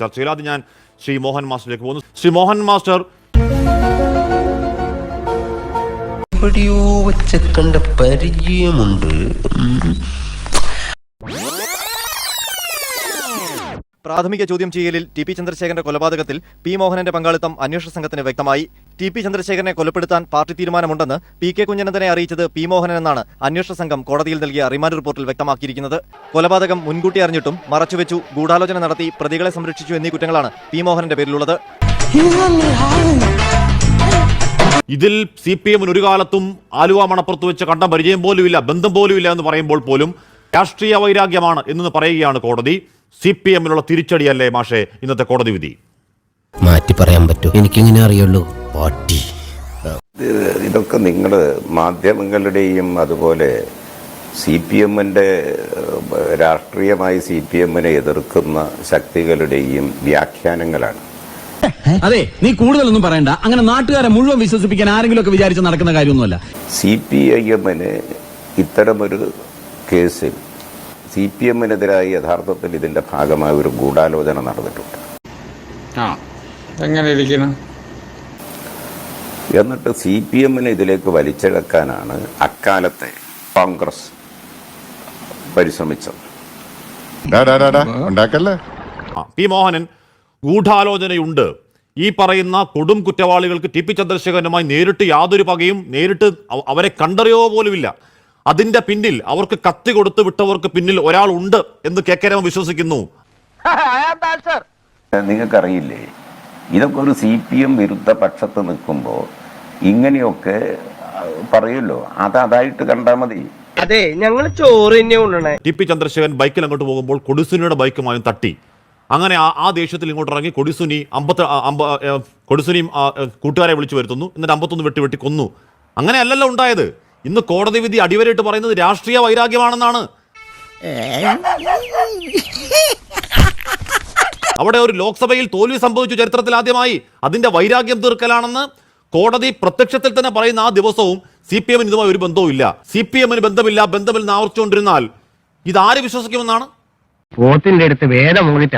ചർച്ചയിൽ ഞാൻ ശ്രീ മോഹൻ മാസ്റ്ററിലേക്ക് പോകുന്നു. ശ്രീ മോഹൻ മാസ്റ്റർ. എവിടെയോ വെച്ച് കണ്ട പരിചയമുണ്ട്. പ്രാഥമിക ചോദ്യം ചെയ്യലിൽ ടി പി ചന്ദ്രശേഖരന്റെ കൊലപാതകത്തിൽ പി മോഹനന്റെ പങ്കാളിത്തം അന്വേഷണ സംഘത്തിന് വ്യക്തമായി. ടി പി ചന്ദ്രശേഖരനെ കൊലപ്പെടുത്താൻ പാർട്ടി തീരുമാനമുണ്ടെന്ന് പി കെ കുഞ്ഞനന്ദനെ അറിയിച്ചത് പി മോഹനൻ എന്നാണ് അന്വേഷണ സംഘം കോടതിയിൽ നൽകിയ റിമാൻഡ് റിപ്പോർട്ടിൽ വ്യക്തമാക്കിയിരിക്കുന്നത്. കൊലപാതകം മുൻകൂട്ടി അറിഞ്ഞിട്ടും മറച്ചുവെച്ചു ഗൂഢാലോചന നടത്തി പ്രതികളെ സംരക്ഷിച്ചു എന്നീ കുറ്റങ്ങളാണ് പി മോഹനന്റെ പേരിലുള്ളത്. ഇതിൽ സി പി എമ്മിന് ഒരു കാലത്തും ആലുവ മണപ്പുറത്ത് വെച്ച് കണ്ട പരിചയം പോലുമില്ല ബന്ധം പോലുമില്ല എന്ന് പറയുമ്പോൾ പോലും രാഷ്ട്രീയ വൈരാഗ്യമാണ് എന്ന് പറയുകയാണ് കോടതി. സി പി എമ്മിനുള്ള തിരിച്ചടിയല്ലേ മാഷെ ഇന്നത്തെ കോടതി വിധി? മാറ്റി പറയാൻ പറ്റൂ. എനിക്കിങ്ങനെ അറിയുള്ളൂ. പാട്ടി. ഇത് ഇതൊക്കെ നിങ്ങൾ മാധ്യമങ്ങളുടെയും അതുപോലെ സി പി എമ്മിന്റെ രാഷ്ട്രീയമായി സി പി എമ്മിനെ എതിർക്കുന്ന ശക്തികളുടെയും വ്യാഖ്യാനങ്ങളാണ്. അതെ നീ കൂടുതലൊന്നും പറയണ്ട. അങ്ങനെ നാട്ടുകാരെ മുഴുവൻ വിശ്വസിപ്പിക്കാൻ ആരെങ്കിലും ഒക്കെ വിചാരിച്ച് നടക്കുന്ന കാര്യമൊന്നുമല്ല. സി പി ഐ എമ്മിന് ഇത്തരമൊരു കേസിൽ സി പി എമ്മിനെതിരായി യഥാർത്ഥത്തിൽ ഇതിന്റെ ഭാഗമായ ഒരു ഗൂഢാലോചന നടന്നിട്ടുണ്ട്. ആ എങ്ങനെ ഇരിക്കണം എന്നിട്ട് സി പി എമ്മിനെ ഇതിലേക്ക് വലിച്ചിഴക്കാനാണ് അക്കാലത്തെ കോൺഗ്രസ് പരിശ്രമിച്ചത്. ഉണ്ടാക്കല്ലേ? ആ, പി മോഹനൻ ഗൂഢാലോചനയുണ്ട്. ഈ പറയുന്ന കൊടും കുറ്റവാളികൾക്ക് ടി പി ചന്ദ്രശേഖരനുമായി നേരിട്ട് യാതൊരു പകയും നേരിട്ട് അവരെ കണ്ടറിയോ പോലുമില്ല. അതിന്റെ പിന്നിൽ അവർക്ക് കത്തി കൊടുത്തു വിട്ടവർക്ക് പിന്നിൽ ഒരാൾ ഉണ്ട് എന്ന് കെ കെ രമ വിശ്വസിക്കുന്നു. നിങ്ങൾക്കറിയില്ലേ ഇതൊക്കെ ഒരു സി പി എം വിരുദ്ധ പക്ഷത്ത് നിൽക്കുമ്പോൾ ഇങ്ങനെയൊക്കെ പറയുമല്ലോ. അത് അതായിട്ട് കണ്ടാൽ മതി. അതെ ഞങ്ങൾ ചോറ് ടി പി ചന്ദ്രശേഖരൻ ബൈക്കിൽ അങ്ങോട്ട് പോകുമ്പോൾ കൊടിസുനിയുടെ ബൈക്കുമായും തട്ടി. അങ്ങനെ ആ ആ ദേഷ്യത്തിൽ ഇങ്ങോട്ട് ഇറങ്ങി കൊടിസുനി അമ്പത്തി കൊടിസുനിയും കൂട്ടുകാരെ വിളിച്ചു വരുത്തുന്നു. എന്നിട്ട് അമ്പത്തൊന്ന് വെട്ടി വെട്ടി കൊന്നു. അങ്ങനെയല്ലല്ലോ ഉണ്ടായത്. ഇന്ന് കോടതി വിധി അടിവരയിട്ട് പറയുന്നത് രാഷ്ട്രീയ വൈരാഗ്യമാണെന്നാണ്. അവിടെ ഒരു ലോക്സഭയിൽ തോൽവി സംഭവിച്ചു ചരിത്രത്തിൽ ആദ്യമായി അതിന്റെ വൈരാഗ്യം തീർക്കലാണെന്ന് കോടതി പ്രത്യക്ഷത്തിൽ തന്നെ പറയുന്ന ആ ദിവസവും സി പി എമ്മിന് ഇതുമായി ഒരു ബന്ധവും ഇല്ല സി പി എമ്മിന് ബന്ധമില്ല ബന്ധമില്ലെന്ന് ആവർത്തിച്ചുകൊണ്ടിരുന്നാൽ ഇത് ആര് വിശ്വസിക്കുമെന്നാണ്? പോത്തിന്റെ അടുത്ത്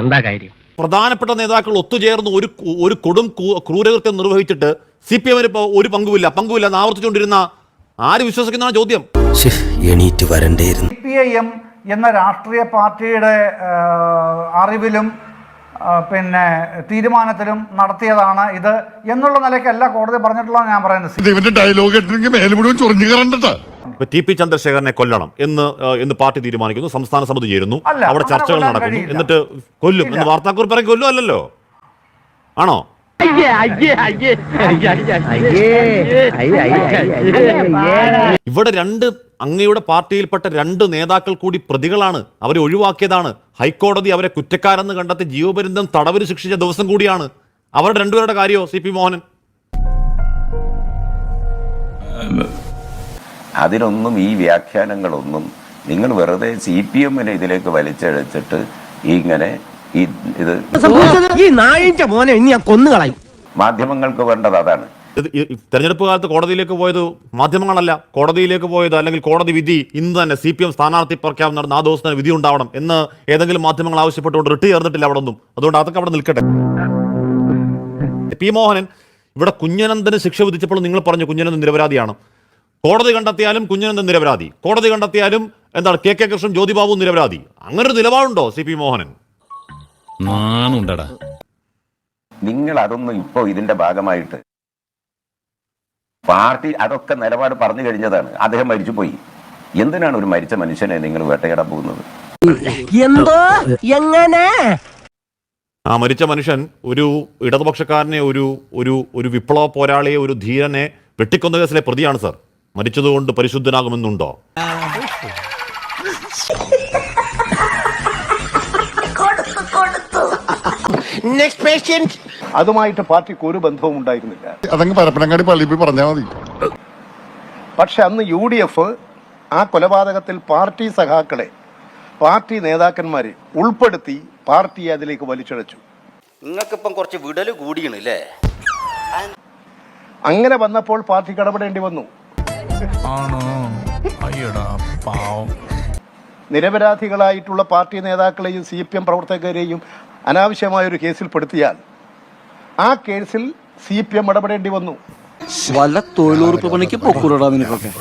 എന്താ കാര്യം? പ്രധാനപ്പെട്ട നേതാക്കൾ ഒത്തുചേർന്ന് ഒരു ഒരു കൊടും ക്രൂരകൃത്യം നിർവഹിച്ചിട്ട് സി പി എമ്മിന് ഒരു പങ്കുമില്ല പങ്കുമില്ല എന്ന് ആവർത്തിച്ചുകൊണ്ടിരുന്ന ആര് വിശ്വസിക്കുന്നതാണ് ചോദ്യം? എണീറ്റ് വരണ്ടേയിരുന്നു. സി പി ഐ എം എന്ന രാഷ്ട്രീയ പാർട്ടിയുടെ അറിവിലും പിന്നെ തീരുമാനത്തിലും നടത്തിയതാണ് ഇത് എന്നുള്ള നിലയ്ക്കല്ല കോടതി പറഞ്ഞിട്ടുള്ളത് ഞാൻ പറയുന്നത്. ഡയലോഗ് ടി പി ചന്ദ്രശേഖരനെ കൊല്ലണം എന്ന് എന്ന് പാർട്ടി തീരുമാനിക്കുന്നു സംസ്ഥാന സമിതി ചേരുന്നു അവിടെ ചർച്ചകൾ നടക്കുന്നു എന്നിട്ട് കൊല്ലും എന്ന് വാർത്താക്കുറിപ്പ് ഇറങ്ങി കൊല്ലും അല്ലല്ലോ ആണോ? ഇവിടെ രണ്ട് അങ്ങയുടെ പാർട്ടിയിൽപ്പെട്ട രണ്ട് നേതാക്കൾ കൂടി പ്രതികളാണ് അവരെ ഒഴിവാക്കിയതാണ് ഹൈക്കോടതി അവരെ കുറ്റക്കാരെന്ന് കണ്ടെത്തി ജീവപര്യന്തം തടവിന് ശിക്ഷിച്ച ദിവസം കൂടിയാണ് അവരുടെ രണ്ടുപേരുടെ കാര്യമോ സി പി മോഹനൻ അതിനൊന്നും ഈ വ്യാഖ്യാനങ്ങളൊന്നും നിങ്ങൾ വെറുതെ സി പി എമ്മിനെ ഇതിലേക്ക് വലിച്ചഴച്ചിട്ട് ഇങ്ങനെ ഈ ഇത് ഈ നായിന്റെ മോനെ ഇനി ഞാൻ കൊന്നുകളയും മാധ്യമങ്ങൾക്ക് വേണ്ടത് അതാണ്. ഇത് ഈ- ഈ തെരഞ്ഞെടുപ്പ് കാലത്ത് കോടതിയിലേക്ക് പോയത് മാധ്യമങ്ങളല്ല കോടതിയിലേക്ക് പോയത് അല്ലെങ്കിൽ കോടതി വിധി ഇന്ന് തന്നെ സി പി എം സ്ഥാനാർത്ഥി പ്രഖ്യാപനം നടന്ന ആ ദിവസം തന്നെ വിധി ഉണ്ടാവണം എന്ന് ഏതെങ്കിലും മാധ്യമങ്ങൾ ആവശ്യപ്പെട്ടുകൊണ്ട് റിട്ട് ചേർന്നിട്ടില്ല അവിടെ ഒന്നും. അതുകൊണ്ട് അതൊക്കെ അവിടെ നിൽക്കട്ടെ. പി മോഹനൻ ഇവിടെ കുഞ്ഞനന്ദന് ശിക്ഷ വിധിച്ചപ്പോൾ നിങ്ങൾ പറഞ്ഞു കുഞ്ഞനന്ദൻ നിരപരാധിയാണ്. കോടതി കണ്ടെത്തിയാലും കുഞ്ഞനന്ദൻ നിരപരാധി. കോടതി കണ്ടെത്തിയാലും എന്താണ് കെ കെ കൃഷ്ണൻ ജ്യോതിബാബു നിരപരാധി. അങ്ങനെ ഒരു നിലപാടുണ്ടോ സി പി മോഹനൻ? നാണുണ്ടടാ. നിങ്ങൾ അതൊന്നും ഇപ്പോ ഇതിന്റെ ഭാഗമായിട്ട് പാർട്ടി അതൊക്കെ നിലപാട് പറഞ്ഞു കഴിഞ്ഞതാണ്. അദ്ദേഹം മരിച്ചു പോയി. എന്തിനാണ് ഒരു മരിച്ച മനുഷ്യനെ നിങ്ങൾ വേട്ടയാടാൻ പോകുന്നത്? എന്തോ? എങ്ങനെ? ആ മരിച്ച മനുഷ്യൻ ഒരു ഇടതുപക്ഷക്കാരനെ ഒരു ഒരു ഒരു വിപ്ലവ പോരാളിയെ ഒരു ധീരനെ വെട്ടിക്കൊന്ന കേസിലെ പ്രതിയാണ് സർ. മരിച്ചതുകൊണ്ട് പരിശുദ്ധനാകുമെന്നുണ്ടോ? നെക്സ്റ്റ് അതുമായിട്ട് പാർട്ടിക്ക് ഒരു ബന്ധവും ഉണ്ടായിരുന്നില്ല. അതങ്ങ് പരപ്പനങ്ങാടി പള്ളിയിൽ പോയി പറഞ്ഞാൽ മതി. പക്ഷെ അന്ന് യു ഡി എഫ് ആ കൊലപാതകത്തിൽ പാർട്ടി സഖാക്കളെ പാർട്ടി നേതാക്കന്മാരെ ഉൾപ്പെടുത്തി പാർട്ടിയെ അതിലേക്ക് വലിച്ചടച്ചു നിങ്ങൾക്കിപ്പം കുറച്ച് വിടൽ കൂടിയാണ് അല്ലേ അങ്ങനെ വന്നപ്പോൾ പാർട്ടി ഇടപെടേണ്ടി വന്നു. നിരപരാധികളായിട്ടുള്ള പാർട്ടി നേതാക്കളെയും സി പി എം പ്രവർത്തകരെയും അനാവശ്യമായ ഒരു കേസിൽ പെടുത്തിയാൽ ആ കേസിൽ സി പി എം ഇടപെടേണ്ടി വന്നു വല്ല തൊഴിലുറപ്പ് പണിക്ക് പൊക്കൂടാ നിനക്കൊക്കെ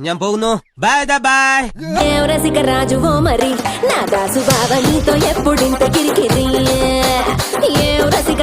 ഞാൻ പോകുന്നു ബൈ ബൈ రసిక రాజువో మరి నా దాసు బావ నీతో ఎప్పుడింత కిరికిరి